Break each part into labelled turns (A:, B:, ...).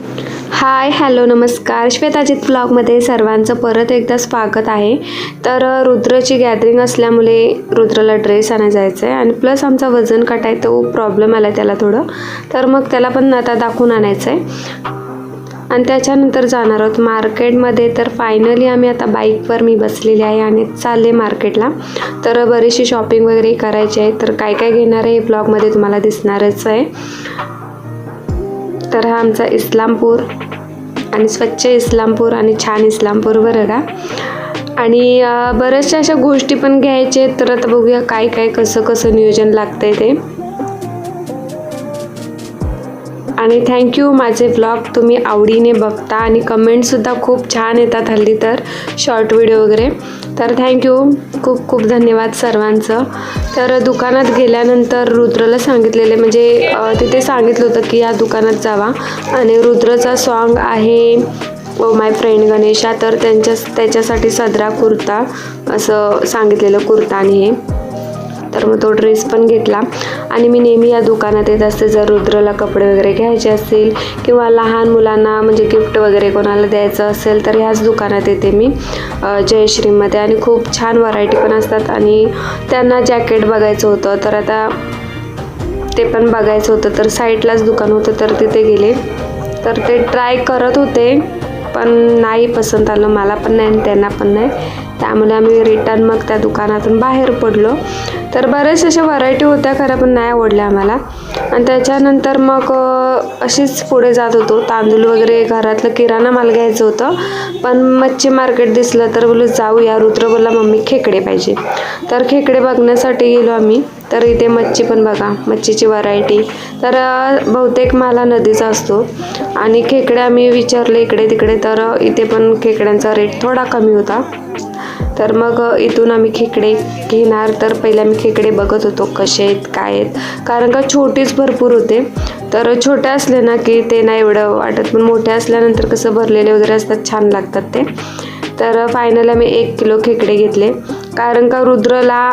A: Hi hello नमस्कार. श्वेताजित ब्लॉगमध्ये सर्वांचं परत एकदा स्वागत आहे. तर रुद्रची गॅदरिंग असल्यामुळे रुद्रला ड्रेस आणा जायचं आहे आणि प्लस आमचा वजन काट आहे तो प्रॉब्लेम आला आहे त्याला थोडं. तर मग त्याला पण आता दाखवून आणायचं आहे आणि त्याच्यानंतर जाणार आहोत मार्केटमध्ये. तर फायनली आम्ही आता बाईकवर मी बसलेली आहे आणि चालले मार्केटला. तर बरीचशी शॉपिंग वगैरे करायची आहे. तर काय काय घेणार आहे हे ब्लॉगमध्ये तुम्हाला दिसणारच आहे. तर हा आमचा इस्लामपूर आणि स्वच्छ इस्लामपूर आणि छान इस्लामपूर बरं का? आणि बऱ्याचशा अशा गोष्टी पण घ्यायचे आहेत, तर आता बघूया काय काय कसं कसं नियोजन लागतंय ते. आणि थँक्यू माझे ब्लॉग तुम्ही आवडीने बघता आणि कमेंटसुद्धा खूप छान येतात हल्ली तर शॉर्ट व्हिडिओ वगैरे. तर थँक्यू खूप खूप धन्यवाद सर्वांचं. तर दुकानात गेल्यानंतर रुद्रला सांगितलेले म्हणजे तिथे सांगितलं होतं की या दुकानात जावा. आणि रुद्रचा सॉन्ग आहे ओ माय फ्रेंड गणेशा तर त्यांच्या त्याच्यासाठी सदरा कुर्ता असं सांगितलेलं कुर्ता आणि हे. तर मग तो ड्रेस पण घेतला. आणि मी नेहमी या दुकानात येत असते. जर रुद्रला कपडे वगैरे घ्यायचे असतील किंवा लहान मुलांना म्हणजे गिफ्ट वगैरे कोणाला द्यायचं असेल तर ह्याच दुकानात येते मी जयश्रीमध्ये. आणि खूप छान व्हरायटी पण असतात आणि त्यांना जॅकेट बघायचं होतं तर आता ते पण बघायचं होतं. तर साईडलाच दुकान होतं तर तिथे गेले. तर ते ट्राय करत होते पण नाही पसंत आलं. मला पण नाही आणि त्यांना पण नाही. त्यामुळे आम्ही रिटर्न मग त्या दुकानातून बाहेर पडलो. तर बऱ्याच अशा व्हरायटी होत्या खऱ्या पण नाही आवडल्या आम्हाला. आणि त्याच्यानंतर मग अशीच पुढे जात होतो. तांदूळ वगैरे घरातलं किराणा माल घ्यायचं होतं. पण मच्छी मार्केट दिसलं तर बोलू जाऊया रुद्र बोलला मम्मी खेकडे पाहिजे. तर खेकडे बघण्यासाठी गेलो आम्ही. तर इथे मच्छी पण बघा मच्छीची व्हरायटी तर बहुतेक मला नदीचा असतो. आणि खेकडे आम्ही विचारले इकडे तिकडे तर इथे पण खेकड्यांचा रेट थोडा कमी होता. तर मग इथून आम्ही खेकडे घेणार. तर पहिले आम्ही खेकडे बघत होतो कसे आहेत काय आहेत. कारण का छोटीच भरपूर होते. तर छोटे असले ना की ते नाही एवढं वाटत. पण मोठे असल्यानंतर कसं भरलेले वगैरे असतात छान लागतात ते. तर फायनल आम्ही एक किलो खेकडे घेतले. कारण का रुद्रला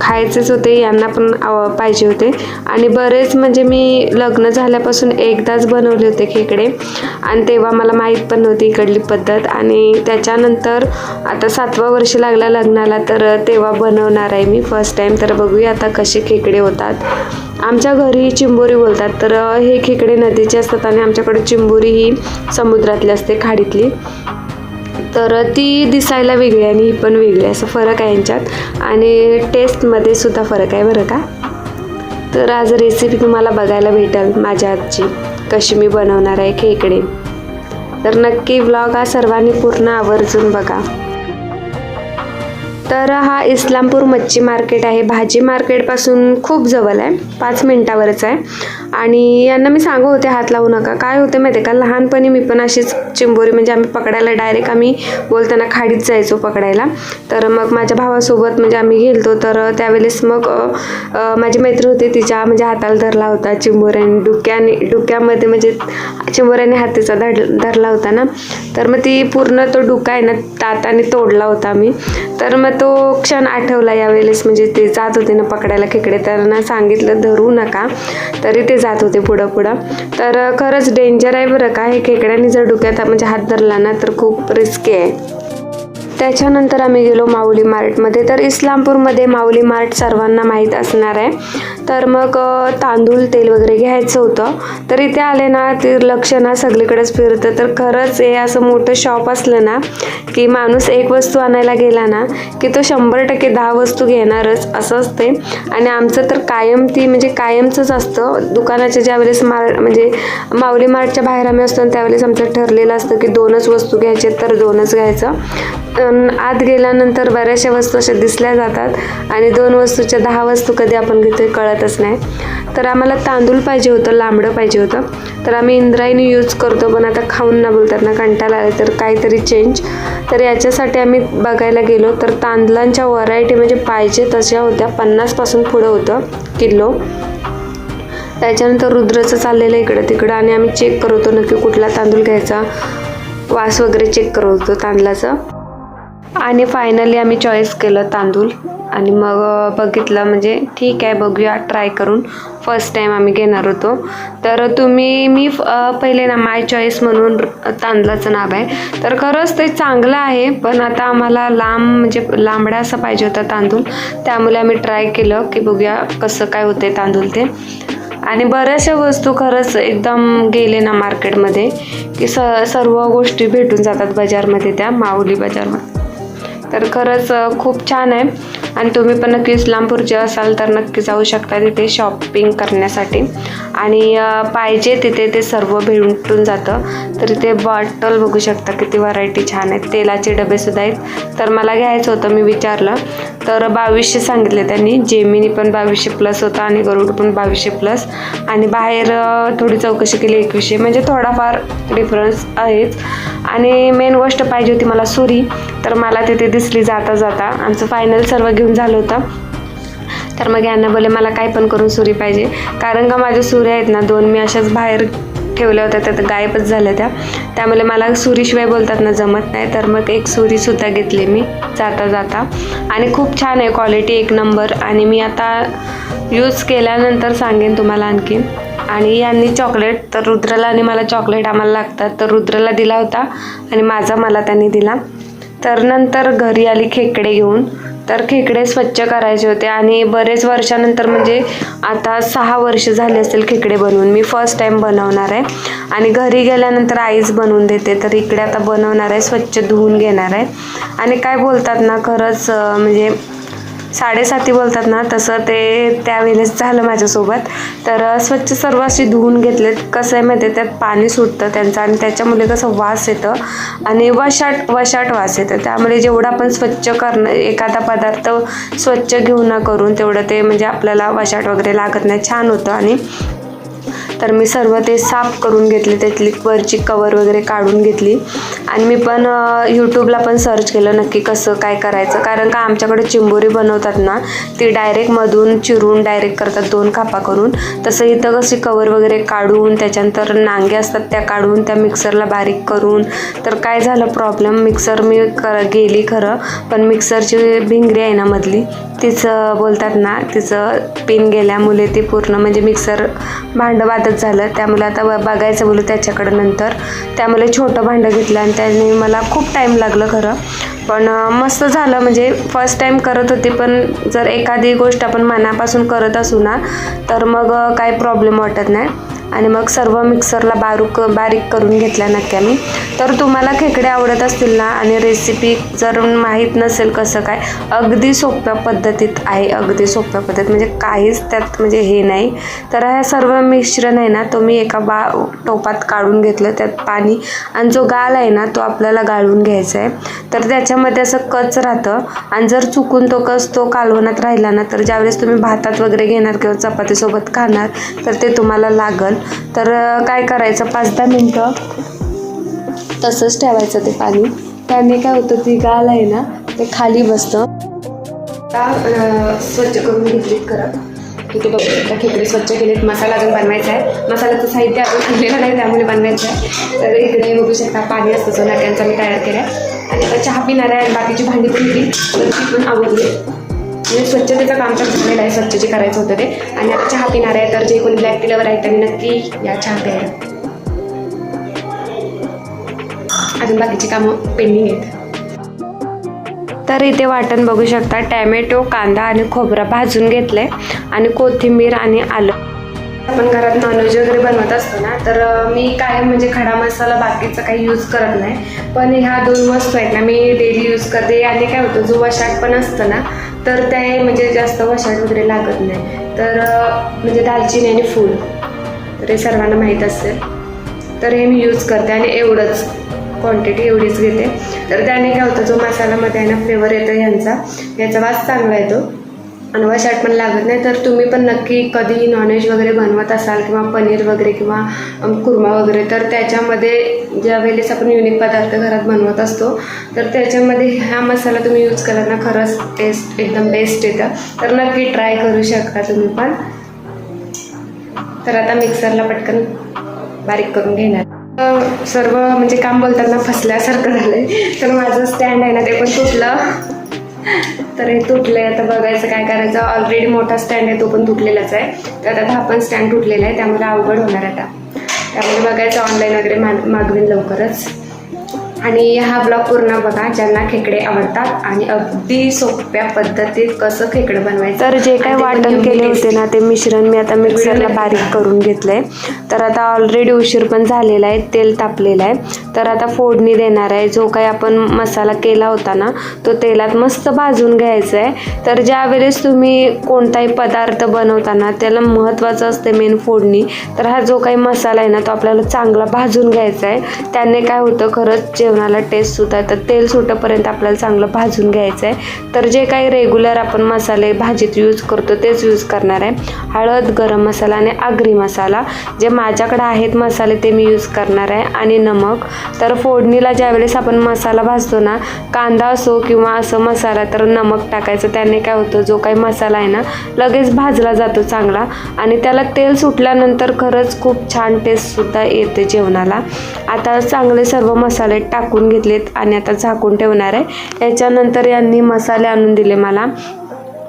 A: खायचेच होते यांना पण पाहिजे होते. आणि बरेच म्हणजे मी लग्न झाल्यापासून एकदाच बनवले होते खेकडे. आणि तेव्हा मला माहीत पण नव्हती इकडली पद्धत. आणि त्याच्यानंतर आता सातवा वर्ष लागला लग्नाला तर तेव्हा बनवणार आहे मी फर्स्ट टाईम तर बघूया आता कसे खेकडे होतात. आमच्या घरी चिंबोरी बोलतात. तर हे खेकडे नदीचे असतात आणि आमच्याकडे चिंबोरी ही समुद्रातली असते खाडीतली. तर ती दिसायला वेगळी आणि ही पण वेगळी असं फरक आहे यांच्यात. आणि टेस्टमध्ये सुद्धा फरक आहे बरं का. तर आज रेसिपी तुम्हाला बघायला भेटेल माझ्या हातची कशी मी बनवणार आहे खेकडे तर नक्की ब्लॉग हा सर्वांनी पूर्ण आवर्जून बघा. तर हा इस्लामपूर मच्छी मार्केट आहे. भाजी मार्केटपासून खूप जवळ आहे. पाच मिनटावरच आहे. आणि यांना मी सांगू होते हात लावू नका. काय होते माहिती आहे का? लहानपणी मी पण अशीच चिंबोरी म्हणजे आम्ही पकडायला डायरेक्ट आम्ही बोलताना खाडीत जायचो पकडायला. तर मग माझ्या भावासोबत म्हणजे आम्ही गेलतो. तर त्यावेळेस मग माझी मैत्री होती. तिच्या म्हणजे हाताला धरला होता चिंबोऱ्याने. डुक्याने डुक्यामध्ये म्हणजे चिंबोऱ्याने हातीचा धड धरला होता ना. तर मग ती पूर्ण तो डुका आहे ना दाताने तोडला होता मी तर मग तो क्षण आठवला यावेळेस म्हणजे ते जात होते ना पकडायला खेकडे त्यांना सांगितलं धरू नका. तरी ते जात होते पुढं पुढं. तर खरंच डेंजर आहे बरं का? हे खेकड्यांनी जर डोक्यात म्हणजे हात धरला ना तर खूप रिस्की आहे. त्याच्यानंतर आम्ही गेलो माऊली मार्टमध्ये. तर इस्लामपूरमध्ये माऊली मार्ट सर्वांना माहीत असणार आहे. तर मग तांदूळ तेल वगैरे घ्यायचं होतं. तर इथे आले ना ते लक्ष ना सगळीकडेच फिरतं. तर खरंच हे असं मोठं शॉप असलं ना की माणूस एक वस्तू आणायला गेला ना की तो शंभर टक्के दहा वस्तू घेणारच असं असते आणि आमचं तर कायम ती म्हणजे कायमचंच असतं. दुकानाच्या ज्यावेळेस मार म्हणजे माऊली मार्टच्या बाहेर आम्ही असतो ना त्यावेळेस आमचं ठरलेलं असतं की दोनच वस्तू घ्यायचे तर दोनच घ्यायचं. आत गेल्यानंतर बऱ्याचशा वस्तू अशा दिसल्या जातात. आणि दोन वस्तूच्या दहा वस्तू कधी आपण घेतोय कळतच नाही. तर आम्हाला तांदूळ पाहिजे होतं लांबडं पाहिजे होतं. तर आम्ही इंद्रायणी यूज करतो पण आता खाऊन ना बोलतात ना कंटाळा आला तर काहीतरी चेंज तर याच्यासाठी आम्ही बघायला गेलो तर तांदळांच्या व्हरायटी म्हणजे पाहिजे तशा होत्या. पन्नासपासून पुढं होतं किलो. त्याच्यानंतर रुद्रचं चाललेलं इकडं तिकडं आणि आम्ही चेक करत होतो नक्की कुठला तांदूळ घ्यायचा. वास वगैरे चेक करत होतो तांदळाचं. आणि फायनली आम्ही चॉईस केलं तांदूळ. आणि मग बघितलं म्हणजे ठीक आहे बघूया ट्राय करून. फर्स्ट टाईम आम्ही घेणार होतो. तर तुम्ही मी पहिले ना माय चॉईस म्हणून तांदळाचं नाव आहे. तर खरंच ते चांगलं आहे पण आता आम्हाला लांब म्हणजे लांबडा असं पाहिजे होता तांदूळ. त्यामुळे आम्ही ट्राय केलं की बघूया कसं काय होते तांदूळ ते. आणि बऱ्याचशा वस्तू खरंच एकदम गेले ना मार्केटमध्ये की स सर्व गोष्टी भेटून जातात बाजारमध्ये त्या माऊली बाजारमध्ये. तर खरंच खूप छान आहे. आणि तुम्ही पण नक्की इस्लामपूरचे असाल तर नक्की जाऊ शकता तिथे शॉपिंग करण्यासाठी. आणि पाहिजे तिथे ते सर्व भेटून जातं. तर इथे बॉटल बघू शकता किती व्हरायटी छान आहेत. तेलाचे डबेसुद्धा आहेत. तर मला घ्यायचं होतं मी विचारलं. तर बावीसशे सांगितले त्यांनी. जेमिनी पण बावीसशे प्लस होता आणि गरुड पण बावीसशे प्लस आणि बाहेर थोडी चौकशी केली एकवीसशे. म्हणजे थोडाफार डिफरन्स आहेच आणि मेन गोष्ट पाहिजे होती मला सुरी. तर मला तिथे दिसली जाता जाता. आमचं फायनल सर्व घेऊन झालं होतं. तर मग यांना बोले मला काय पण करून सुरी पाहिजे. कारण का माझ्या सुऱ्या आहेत ना दोन मी अशाच बाहेर ठेवल्या होत्या त्यात गायबच झाल्या त्या. त्यामुळे मला सुरीशिवाय बोलतात ना जमत नाही. तर मग एक सुरीसुद्धा घेतली मी जाता जाता. आणि खूप छान आहे क्वालिटी एक नंबर आणि मी आता यूज केल्यानंतर सांगेन तुम्हाला आणखी आणि यांनी चॉकलेट तर रुद्रला आणि मला चॉकलेट आम्हाला लागतात. तर रुद्रला दिला होता आणि माझा मला त्यांनी दिला. तर नंतर घरी आली खेकडे घेऊन. तर खेकडे स्वच्छ करायचे होते आणि बरेच वर्षानंतर म्हणजे आता सहा वर्ष झाले असतील खेकडे बनवून. मी फर्स्ट टाईम बनवणार आहे. आणि घरी गेल्यानंतर आईच बनवून देते. तर इकडे आता बनवणार आहे स्वच्छ धुवून घेणार आहे. आणि काय बोलतात ना खरंच म्हणजे साडेसाती बोलतात ना तसं ते त्यावेळेस झालं माझ्यासोबत. तर स्वच्छ सर्व अशी धुवून घेतलेत. कसं आहे माहिती आहे त्यात पाणी सुटतं त्यांचं आणि त्याच्यामुळे कसं वास येतं आणि वशाट वशाट वास येतं. त्यामुळे जेवढं आपण स्वच्छ करणं एखादा पदार्थ स्वच्छ घेऊन न करून तेवढं ते म्हणजे आपल्याला वशाट वगैरे लागत नाही. छान होतं आणि तर मी सर्व ते साफ करून घेतले त्यातली वरची कवर वगैरे काढून घेतली. आणि मी पण यूट्यूबला पण सर्च केलं नक्की कसं काय करायचं. कारण का आमच्याकडे चिंबोरी बनवतात ना ती डायरेक्ट मधून चिरून डायरेक्ट करतात दोन खापा करून. तसं इथं कशी कवर वगैरे काढून त्याच्यानंतर नांगे असतात त्या काढून त्या मिक्सरला बारीक करून. तर काय झालं प्रॉब्लेम मिक्सर मी कर गेली खरं पण मिक्सरची भिंगरी आहे ना मधली तिचं बोलतात ना तिचं पिन गेल्यामुळे ती पूर्ण म्हणजे मिक्सर भांडं बादच झालं. त्यामुळे आता बघायचं बोलू त्याच्याकडं नंतर. त्यामुळे छोटं भांडं घेतलं आणि त्याने मला खूप टाईम लागलं खरं. पण मस्त झालं. म्हणजे फर्स्ट टाईम करत होती पण जर एखादी गोष्ट आपण मनापासून करत असू ना तर मग काही प्रॉब्लेम वाटत नाही. आणि मग सर्व मिक्सरला बारीक बारीक करून घेतल्या नक्की मी. तर तुम्हाला खेकडे आवडत असतील ना आणि रेसिपी जर माहीत नसेल कसं काय अगदी सोप्या पद्धतीत आहे अगदी सोप्या पद्धतीत. म्हणजे काहीच त्यात म्हणजे हे नाही. तर हे सर्व मिश्रण आहे ना तो मी एका बा टोपात काढून घेतलं. त्यात पाणी आणि जो गाल आहे ना तो आपल्याला गाळून घ्यायचा आहे. तर त्याच्यामध्ये असं कच राहतं आणि जर चुकून तो कच तो कालवणात राहिला ना तर ज्यावेळेस तुम्ही भातात वगैरे घेणार किंवा चपातीसोबत खाणार तर ते तुम्हाला लागल. तर काय करायचं? पाच दहा मिनटं. तसंच ठेवायचं ते पाणी. त्याने काय होतं ती गाल आहे ना ते खाली बसतं. स्वच्छ करून घेतलीत खरं इथे बघू शकता खेकडे स्वच्छ केलेत. मसाला अजून बनवायचा आहे. मसाल्याचं साहित्य अजून आणलेलं नाही त्यामुळे बनवायचं आहे. तर इकडे बघू शकता पाणी असतं जो नाक्यांचा मी तयार केला आहे आणि आता चहा पिणार आहे आणि बाकीची भांडी पण होती तर ती पण आवडली म्हणजे स्वच्छतेचं काम तर झालेलं आहे स्वच्छ जे करायचं होतं ते. आणि आता चहा पिणार आहे तर जे कोणी ब्लॅक टी लवर आहे त्यांनी नक्की या चहा प्यायला. अजून बाकीची कामं पेंडिंग आहेत. तर इथे वाटण बघू शकता टॅमॅटो कांदा आणि खोबरा भाजून घेतलंय. आणि कोथिंबीर आणि आलं. आपण घरात नॉनव्हेज वगैरे बनवत असतो ना तर मी काय म्हणजे खडा मसाला बाकीचा काही यूज करत नाही. पण ह्या दोन वस्तू आहेत ना मी डेली यूज करते. आणि काय होतं जो वशाट पण असतं ना तर ते म्हणजे जास्त वशाट वगैरे लागत नाही. तर म्हणजे दालचिनी आणि फूल तर हे सर्वांना माहीत असेल. तर हे मी यूज करते आणि एवढंच क्वांटिटी एवढीच घेते. तर त्याने काय होतं जो मसाल्यामध्ये आहे ना फ्लेवर येतो ह्यांचा याचा वास चांगला येतो. आणि वशाट पण लागत नाही तर तुम्ही पण नक्की कधीही नॉनव्हेज वगैरे बनवत असाल किंवा पनीर वगैरे किंवा कुर्मा वगैरे तर त्याच्यामध्ये ज्या वेळेस आपण युनिक पदार्थ घरात बनवत असतो तर त्याच्यामध्ये हा मसाला तुम्ही यूज केला ना खरंच टेस्ट एकदम बेस्ट येतं. तर नक्की ट्राय करू शकता तुम्ही पण. तर आता मिक्सरला पटकन बारीक करून घेणार. सर्व म्हणजे काम बोलताना फसल्यासारखं झालंय तर माझं स्टँड आहे ना ते पण तुटलं. तर हे तुटले आता बघायचं काय करायचं. ऑलरेडी मोठा स्टँड आहे तो पण तुटलेलाच आहे. तर आता हा पण स्टँड तुटलेला आहे. त्यामुळे अवघड होणार आता. त्यामुळे बघायचं ऑनलाईन वगैरे माग मागवीन लवकरच. आणि हा ब्लॉग पूर्ण बघा ज्यांना खेकडे आवडतात आणि अगदी सोप्या पद्धतीत कसं खेकडं बनवायचं तर जे काय वाटण केले होते ना ते मिश्रण मी आता मिक्सरला बारीक करून घेतलंय. तर आता ऑलरेडी उशीर पण झालेला आहे तेल तापलेलं आहे. तर आता फोडणी देणार आहे. जो काही आपण मसाला केला होता ना तो तेलात मस्त भाजून घ्यायचा आहे. तर ज्या वेळेस तुम्ही कोणताही पदार्थ बनवताना त्याला महत्त्वाचं असते मेन फोडणी. तर हा जो काही मसाला आहे ना तो आपल्याला चांगला भाजून घ्यायचा आहे. त्याने काय होतं खरंच जेवणाला टेस्ट सुद्धा तर तेल सुटेपर्यंत आपल्याला चांगलं भाजून घ्यायचं आहे तर जे काही रेग्युलर आपण मसाले भाजीत यूज करतो तेच यूज करणार आहे. हळद गरम मसाला आणि आगरी मसाला. जे माझ्याकडे आहेत मसाले ते मी यूज करणार आहे. आणि नमक. तर फोडणीला ज्यावेळेस आपण मसाला भाजतो ना कांदा असो किंवा असं मसाला तर नमक टाकायचं. त्याने काय होतं जो काही मसाला आहे ना लगेच भाजला जातो चांगला. आणि त्याला तेल सुटल्यानंतर खरंच खूप छान टेस्टसुद्धा येते जेवणाला. आता चांगले सर्व मसाले टाक टाकून घेतलेत आणि आता झाकून ठेवणार आहे. याच्यानंतर यांनी मसाले आणून दिले मला.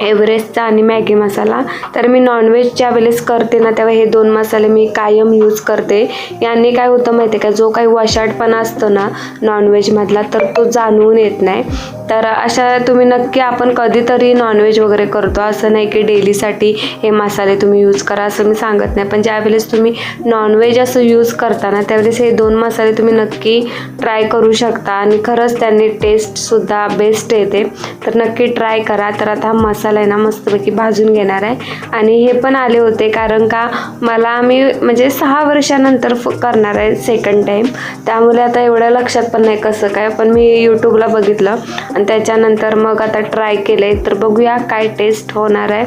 A: एव्हरेस्टचा आणि मॅगी मसाला. तर मी नॉनव्हेज ज्या वेळेस करते ना तेव्हा हे दोन मसाले मी कायम यूज करते. यांनी काय होतं माहिती आहे का जो काही वशाटपणा असतो ना नॉनव्हेजमधला तर तो जाणवून येत नाही. तर अशा तुम्ही नक्की आपण कधीतरी नॉनव्हेज वगैरे करतो. असं नाही की डेलीसाठी हे मसाले तुम्ही यूज करा असं मी सांगत नाही. पण ज्यावेळेस तुम्ही नॉनव्हेज असं यूज करता ना त्यावेळेस हे दोन मसाले तुम्ही नक्की ट्राय करू शकता. आणि खरंच त्यांनी टेस्टसुद्धा बेस्ट येते. तर नक्की ट्राय करा. तर आता हा मसाला आहे ना मस्तपैकी भाजून घेणार आहे. आणि हे पण आले होते कारण का मला मी म्हणजे सहा वर्षानंतर फ- करणार आहे सेकंड टाईम त्यामुळे आता एवढं लक्षात पण नाही कसं काय पण मी यूट्यूबला बघितलं. आणि त्याच्यानंतर मग आता ट्राय केले तर बघूया काय टेस्ट होणार आहे.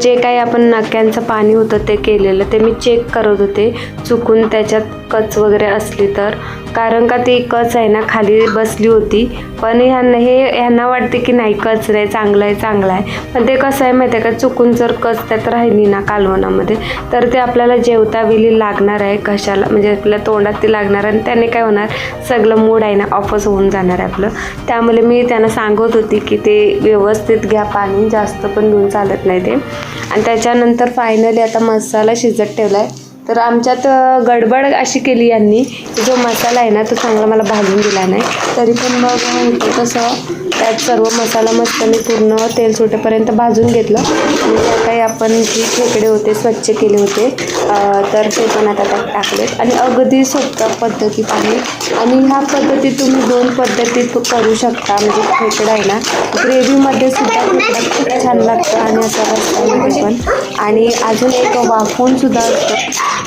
A: जे काही आपण नक्यांचं पाणी होतं ते केलेलं ते मी चेक करत होते. चुकून त्याच्यात कच वगैरे असली तर. कारण का ती कच आहे ना खाली बसली होती. पण ह्यांना हे ह्यांना वाटते की नाही कच नाही चांगलं आहे चांगलं आहे. पण ते कसं आहे माहिती आहे का चुकून जर कच त्यात राहिली ना कालवणामध्ये तर ते आपल्याला जेवता वेळी लागणार आहे कशाला म्हणजे आपल्या तोंडात ती लागणार आणि त्याने काय होणार सगळं मूड आहे ना ऑफच होऊन जाणार आहे आपलं. त्यामुळे मी त्यांना सांगत होती की ते व्यवस्थित घ्या पाणी जास्त पण घेऊन चालत नाही ते. आणि त्याच्यानंतर फायनली आता मसाला शिजत ठेवला आहे तर आमच्यात गडबड अशी केली यांनी की जो मसाला आहे ना तो चांगला मला भाजून दिला नाही. तरी पण मग कसं तसं त्यात सर्व मसाला मस्त मी पूर्ण तेल सुटेपर्यंत भाजून घेतलं. आणि त्या काही आपण जी खेकडे होते स्वच्छ केले होते तर ते पण आता त्यात टाकलेत. आणि अगदी सोप्या पद्धतीत आहे आणि ह्या पद्धतीत तुम्ही दोन पद्धतीत करू शकता. म्हणजे खेकडा आहे ना ग्रेव्हीमध्ये सुद्धा खेकडा खूप छान लागतं आणि असं पण. आणि अजून एक वाफून सुद्धा असतं.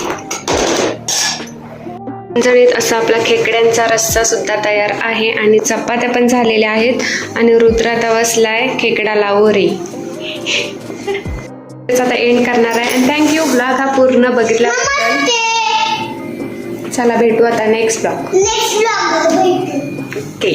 A: झणझणीत असा आपला खेकड्यांचा रस्सा सुद्धा तयार आहे आणि चपात्या पण झालेल्या आहेत आणि रुद्र आता बसलाय खेकडा लावो रे त्याचा आता एंड करणार आहे. आणि थँक्यू ब्लॉग हा पूर्ण बघितल्याबद्दल. चला भेटू आता
B: नेक्स्ट ब्लॉग
A: ओके